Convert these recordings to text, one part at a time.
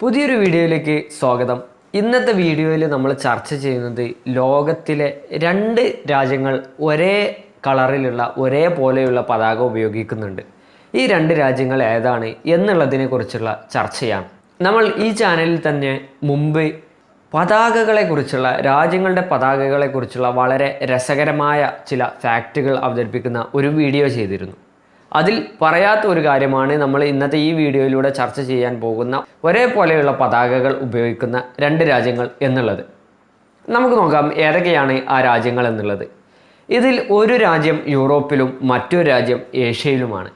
പുതിയൊരു വീഡിയോയിലേക്ക് സ്വാഗതം. ഇന്നത്തെ വീഡിയോയിൽ നമ്മൾ ചർച്ച ചെയ്യുന്നത് ലോകത്തിലെ രണ്ട് രാജ്യങ്ങൾ ഒരേ കളറിലുള്ള ഒരേ പോലെയുള്ള പതാക ഉപയോഗിക്കുന്നുണ്ട്. ഈ രണ്ട് രാജ്യങ്ങൾ ഏതാണ് എന്നുള്ളതിനെക്കുറിച്ചുള്ള ചർച്ചയാണ്. നമ്മൾ ഈ ചാനലിൽ തന്നെ മുമ്പ് പതാകകളെക്കുറിച്ചുള്ള രാജ്യങ്ങളുടെ പതാകകളെക്കുറിച്ചുള്ള വളരെ രസകരമായ ചില ഫാക്റ്റുകൾ അവതരിപ്പിക്കുന്ന ഒരു വീഡിയോ ചെയ്തിരുന്നു. അതിൽ പറയാത്ത ഒരു കാര്യമാണ് നമ്മൾ ഇന്നത്തെ ഈ വീഡിയോയിലൂടെ ചർച്ച ചെയ്യാൻ പോകുന്ന ഒരേപോലെയുള്ള പതാകകൾ ഉപയോഗിക്കുന്ന രണ്ട് രാജ്യങ്ങൾ എന്നുള്ളത്. നമുക്ക് നോക്കാം ഏതൊക്കെയാണ് ആ രാജ്യങ്ങൾ എന്നുള്ളത്. ഇതിൽ ഒരു രാജ്യം യൂറോപ്പിലും മറ്റൊരു രാജ്യം ഏഷ്യയിലുമാണ്.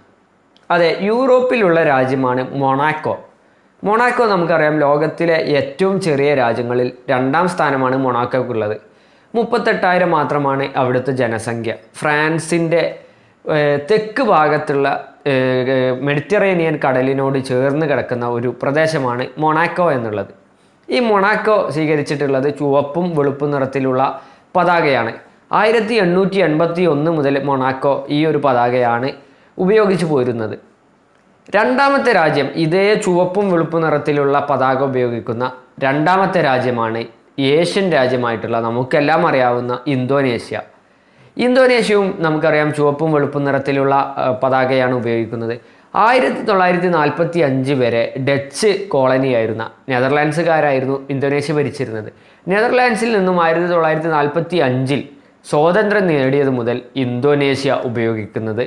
അതെ യൂറോപ്പിലുള്ള രാജ്യമാണ് മൊണാക്കോ. മൊണാക്കോ നമുക്കറിയാം ലോകത്തിലെ ഏറ്റവും ചെറിയ രാജ്യങ്ങളിൽ രണ്ടാം സ്ഥാനമാണ് മൊണാക്കോക്കുള്ളത്. മുപ്പത്തെട്ടായിരം മാത്രമാണ് അവിടുത്തെ ജനസംഖ്യ. ഫ്രാൻസിന്റെ തെക്ക് ഭാഗത്തുള്ള മെഡിറ്ററേനിയൻ കടലിനോട് ചേർന്ന് കിടക്കുന്ന ഒരു പ്രദേശമാണ് മൊണാക്കോ എന്നുള്ളത്. ഈ മൊണാക്കോ സ്വീകരിച്ചിട്ടുള്ളത് ചുവപ്പും വെളുപ്പും നിറത്തിലുള്ള പതാകയാണ്. ആയിരത്തി എണ്ണൂറ്റി എൺപത്തി ഒന്ന് മുതൽ മൊണാക്കോ ഈ ഒരു പതാകയാണ് ഉപയോഗിച്ചു പോരുന്നത്. രണ്ടാമത്തെ രാജ്യം ഇതേ ചുവപ്പും വെളുപ്പും നിറത്തിലുള്ള പതാക ഉപയോഗിക്കുന്ന രണ്ടാമത്തെ രാജ്യമാണ് ഏഷ്യൻ രാജ്യമായിട്ടുള്ള നമുക്കെല്ലാം അറിയാവുന്ന ഇന്തോനേഷ്യ. ഇന്തോനേഷ്യയും നമുക്കറിയാം ചുവപ്പും വെളുപ്പും നിറത്തിലുള്ള പതാകയാണ് ഉപയോഗിക്കുന്നത്. ആയിരത്തി തൊള്ളായിരത്തി നാൽപ്പത്തി അഞ്ച് വരെ ഡച്ച് കോളനിയായിരുന്ന നെതർലാൻഡ്സുകാരായിരുന്നു ഇന്തോനേഷ്യ ഭരിച്ചിരുന്നത്. നെതർലാൻഡ്സിൽ നിന്നും ആയിരത്തി തൊള്ളായിരത്തി നാൽപ്പത്തി അഞ്ചിൽ സ്വാതന്ത്ര്യം നേടിയത് മുതൽ ഇന്തോനേഷ്യ ഉപയോഗിക്കുന്നത്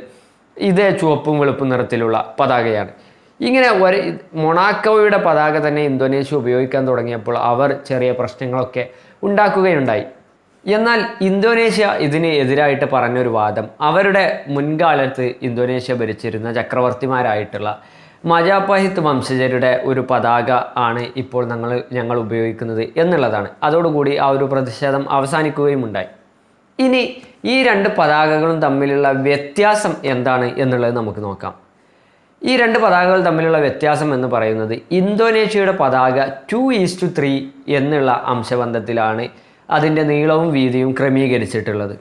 ഇതേ ചുവപ്പും വെളുപ്പും നിറത്തിലുള്ള പതാകയാണ്. ഇങ്ങനെ ഒരു മൊണാക്കോയുടെ പതാക തന്നെ ഇന്തോനേഷ്യ ഉപയോഗിക്കാൻ തുടങ്ങിയപ്പോൾ അവർ ചെറിയ പ്രശ്നങ്ങളൊക്കെ ഉണ്ടാക്കുകയുണ്ടായി. എന്നാൽ ഇന്തോനേഷ്യ ഇതിന് എതിരായിട്ട് പറഞ്ഞൊരു വാദം. അവരുടെ മുൻകാലത്ത് ഇന്തോനേഷ്യ ഭരിച്ചിരുന്ന ചക്രവർത്തിമാരായിട്ടുള്ള മജാപഹിത് വംശജരുടെ ഒരു പതാക ആണ് ഇപ്പോൾ ഞങ്ങൾ ഞങ്ങൾ ഉപയോഗിക്കുന്നത് എന്നുള്ളതാണ്. അതോടുകൂടി ആ ഒരു പ്രതിഷേധം അവസാനിക്കുകയും ഉണ്ടായി ഇനി ഈ രണ്ട് പതാകകളും തമ്മിലുള്ള വ്യത്യാസം എന്താണ് എന്നുള്ളത് നമുക്ക് നോക്കാം. ഈ രണ്ട് പതാകകൾ തമ്മിലുള്ള വ്യത്യാസം എന്ന് പറയുന്നത് ഇന്തോനേഷ്യയുടെ പതാക ടു ഈസ് ടു ത്രീ എന്നുള്ള അംശബന്ധത്തിലാണ് അതിന്റെ നീളവും വീതിയും ക്രമീകരിച്ചിട്ടുള്ളത്.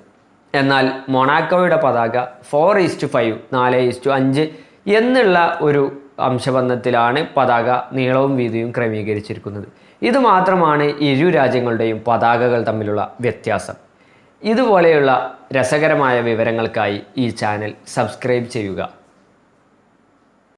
എന്നാൽ മൊണാക്കോയുടെ പതാക ഫോർ ഈസ്റ്റ് ഫൈവ് നാല് ഈസ് ടു അഞ്ച് എന്നുള്ള ഒരു അംശബന്ധത്തിലാണ് പതാക നീളവും വീതിയും ക്രമീകരിച്ചിരിക്കുന്നത്. ഇത് മാത്രമാണ് ഇരു രാജ്യങ്ങളുടെയും പതാകകൾ തമ്മിലുള്ള വ്യത്യാസം. ഇതുപോലെയുള്ള രസകരമായ വിവരങ്ങൾക്കായി ഈ ചാനൽ സബ്സ്ക്രൈബ് ചെയ്യുക.